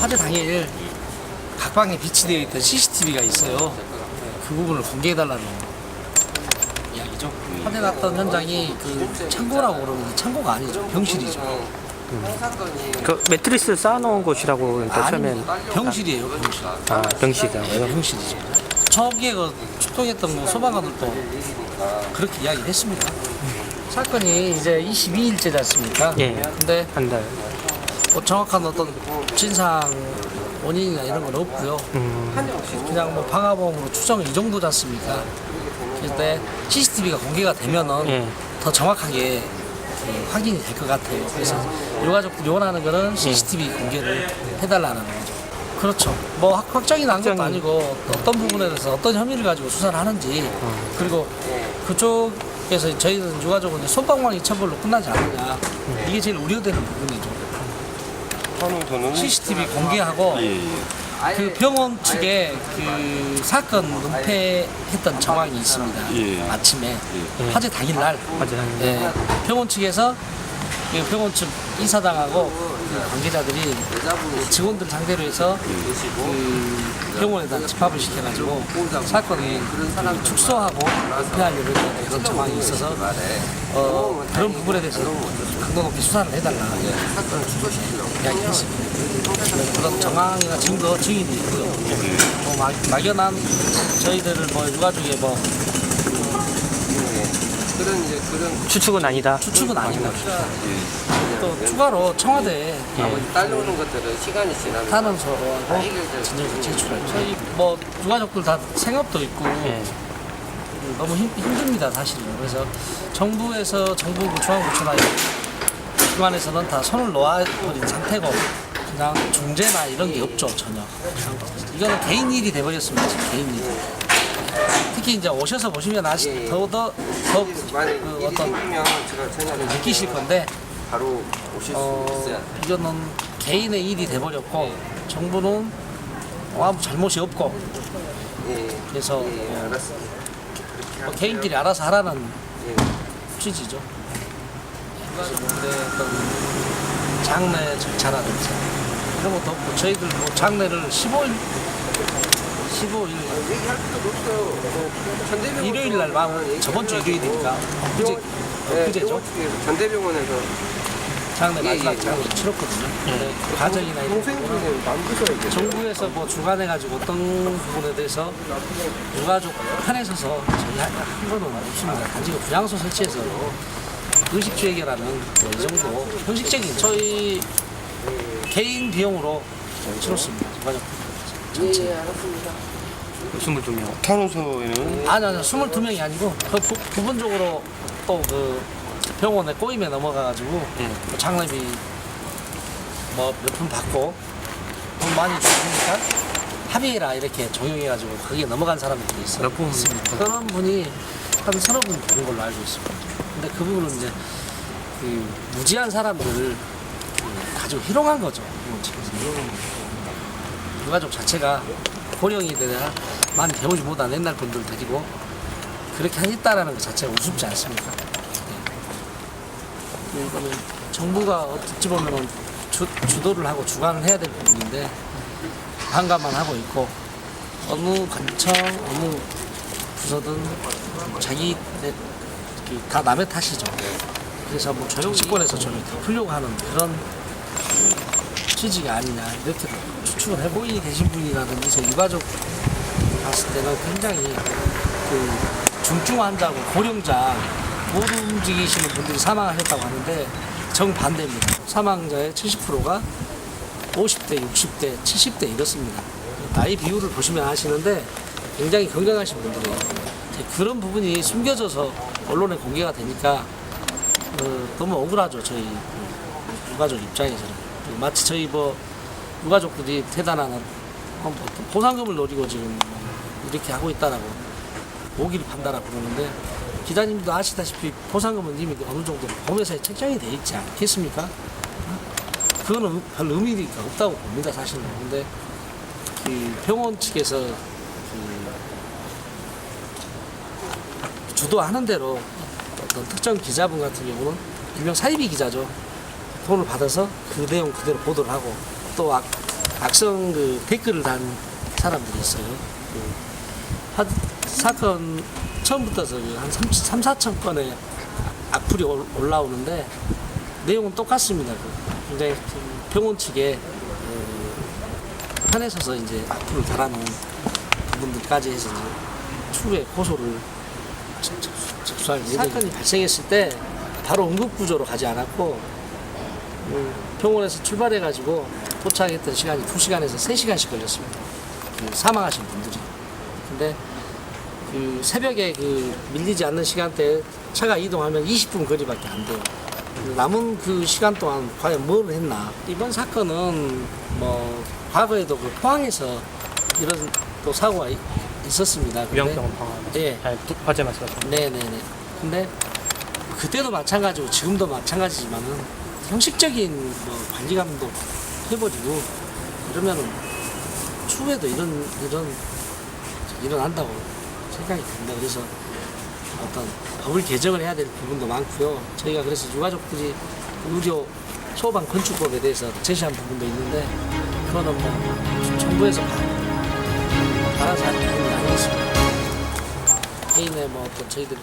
화재 당일 각 방에 비치되어 있던 CCTV가 있어요. 그 부분을 공개해달라는 이야기죠. 화재 났던 현장이 그 창고라고 그러는데 창고가 아니죠. 병실이죠. 그 매트리스 쌓아놓은 곳이라고 일단 처음엔 아니, 병실이에요. 병실. 아 병실이라고요. 병실이죠. 처음에 그 출동했던 뭐 소방관들도 그렇게 이야기를 했습니다. 사건이 이제 22일째지 않습니까? 예. 근데 한 달. 뭐 정확한 어떤 진상 원인이나 이런 건 없고요. 음, 그냥 뭐 방화범으로 추정 이 정도지 않습니까? 근데 CCTV가 공개가 되면은 예. 더 정확하게 그 확인이 될 것 같아요. 그래서 유가족들이 원하는 거는 CCTV 공개를 해달라는 거죠. 그렇죠. 뭐 확- 확정이 난 것도 확정이- 아니고 어떤 부분에 대해서 어떤 혐의를 가지고 수사를 하는지 그리고 그쪽에서 저희는 유가족은 이제 손방망이 처벌로 끝나지 않느냐 이게 제일 우려되는 부분이죠. 한우서는 CCTV 공개하고 예, 예. 그 병원 측에 그 사건 은폐했던 정황이 있습니다. 예. 아침에 예. 화재 당일날 화재 당일. 예, 병원 측에서 그 병원 측 이사장하고 그 관계자들이 직원들 상대로 해서 그 병원에다 집합을 시켜가지고 사건을 그 축소하고 은폐하려고 했던 그런 정황이 있어서 어, 그런 부분에 대해서 강도 높게 수사를 해달라 이야기했습니다. 그런 정황이나 증거 증인이 있고요. 뭐 막, 막연한 저희들을 뭐 유가족의 뭐 그런 이제 그런 추측은 아니다. 추측은 아닙니다. 또 추가로 청와대에 예. 딸려오는 것들은 시간이 지나면 탄원서하고 진정서 제출할 저희 뭐 유가족들 다 생업도 있고. 예. 너무 힘, 힘듭니다 사실은. 그래서 정부에서 정부 중앙부처나 기관에서는 다 손을 놓아버린 상태고 그냥 중재나 이런 게 없죠 전혀. 이거는 개인 일이 돼버렸습니다 지금 개인 일 특히 이제 오셔서 보시면 아시 더더 더 만약 그 일이 어떤 생기면 제가 전화를 느끼실 건데 바로 오실 어, 수 있어야 이거는 개인의 일이 돼버렸고 정부는 아무 잘못이 없고 예, 그래서 예, 어, 알았습니다. 뭐 개인끼리 알아서 하라는 예. 취지죠. 그래서 근데 어떤 장례 절차라든지 이런 것도 없고 저희들 뭐 장례를 15일 15일 얘기할 필요도 없어요. 뭐, 전대병원 일요일 날막 저번 주 일요일이니까 그제 예, 그제죠 병원 측에서 전대병원에서 장례 예, 마지막 예, 예. 장례 치렀거든요. 이런 거는 동생분은 만드셔야 돼요. 정부에서 뭐 주관해 가지고 어떤 부분에 대해서 유가족 편에 서서 저희 한, 한 거는 없습니다. 단지 그 분양소 설치해서 의식주 해결하는 뭐이 정도 형식적인 저희 개인 비용으로 치렀습니다. 유가족 전체. 예, 알았습니다. 22명. 탄원서에는 아니 아니 22명이 아니고 그 부, 부분적으로 또 그 병원에 꼬임에 넘어가가지고 예. 뭐 장례비 뭐 몇 푼 받고 돈 많이 주니까 합의해라 이렇게 적용해가지고 거기에 넘어간 사람들이 있어요. 몇 분? 있습니다. 그런 분이 한 서너 분 되는 걸로 알고 있습니다. 근데 그 부분은 이제 그 무지한 사람들을 그 가지고 희롱한 거죠. 지금. 유가족 자체가 고령이 되나 많이 배우지 못한 옛날 분들 데리고 그렇게 하겠다라는 것 자체가 우습지 않습니까? 네. 이거는 정부가 어찌 보면은 주, 주도를 하고 주관을 해야 될 부분인데 반감만 하고 있고 어느 관청 어느 부서든 자기 내- 이렇게 다 남의 탓이죠. 그래서 뭐 정치권에서 좀 풀려고 하는 그런 취지가 아니냐 이렇게 추측을 해보이 되신 분이라든지 제 유가족 봤을 때는 굉장히 그 중증 환자고 고령자 못 움직이시는 분들이 사망하셨다고 하는데 정반대입니다. 사망자의 70%가 50대, 60대, 70대 이렇습니다. 나이 비율을 보시면 아시는데 굉장히 건강하신 분들이에요. 이제 그런 부분이 숨겨져서 언론에 공개가 되니까 어, 너무 억울하죠 저희 그 유가족 입장에서는 그 마치 저희 뭐 유가족들이 대단한 보상금을 노리고 지금 이렇게 하고 있다라고 오기를 판다라고 그러는데 기자님도 아시다시피 보상금은 이미 어느 정도 법에서 책정이 돼 있지 않겠습니까? 그거는 별 의미가 없다고 봅니다 사실은. 근데 그 병원 측에서 그 주도하는 대로 어떤 특정 기자분 같은 경우는 일명 사이비 기자죠. 돈을 받아서 그 내용 그대로 보도를 하고 또 악- 악성 그 댓글을 단 사람들이 있어요. 그 하- 사건 처음부터 한 3, 3, 4천 건의 악플이 올- 올라오는데 내용은 똑같습니다. 그 굉장히 좀 병원 측에 어, 편에 서서 이제 악플을 달아놓은 부분들까지 해서 추후에 고소를 접수할. 사건이 발생했을 때 바로 응급구조로 가지 않았고 음, 병원에서 출발해가지고 도착했던 시간이 2시간에서 3시간씩 걸렸습니다. 그 사망하신 분들이. 근데 그 새벽에 그 밀리지 않는 시간대에 차가 이동하면 20분 거리밖에 안 돼요. 남은 그 시간 동안 과연 뭘 했나? 이번 사건은 뭐 과거에도 그 포항에서 이런 또 사고가 이- 있었습니다. 위험병원 방화. 예. 아니, 두- 화재 말씀하신 네네네. 근데 그때도 마찬가지고 지금도 마찬가지지만은 형식적인 뭐 관리 감독 해버리고 이러면은 추후에도 이런 이런 일어난다고 생각이 듭니다. 그래서 어떤 법을 개정을 해야 될 부분도 많고요. 저희가 그래서 유가족들이 의료 소방 건축법에 대해서 제시한 부분도 있는데 그거는 뭐 정부에서 알아서 할 부분이 아니겠습니다. 개인의 뭐 어떤 저희들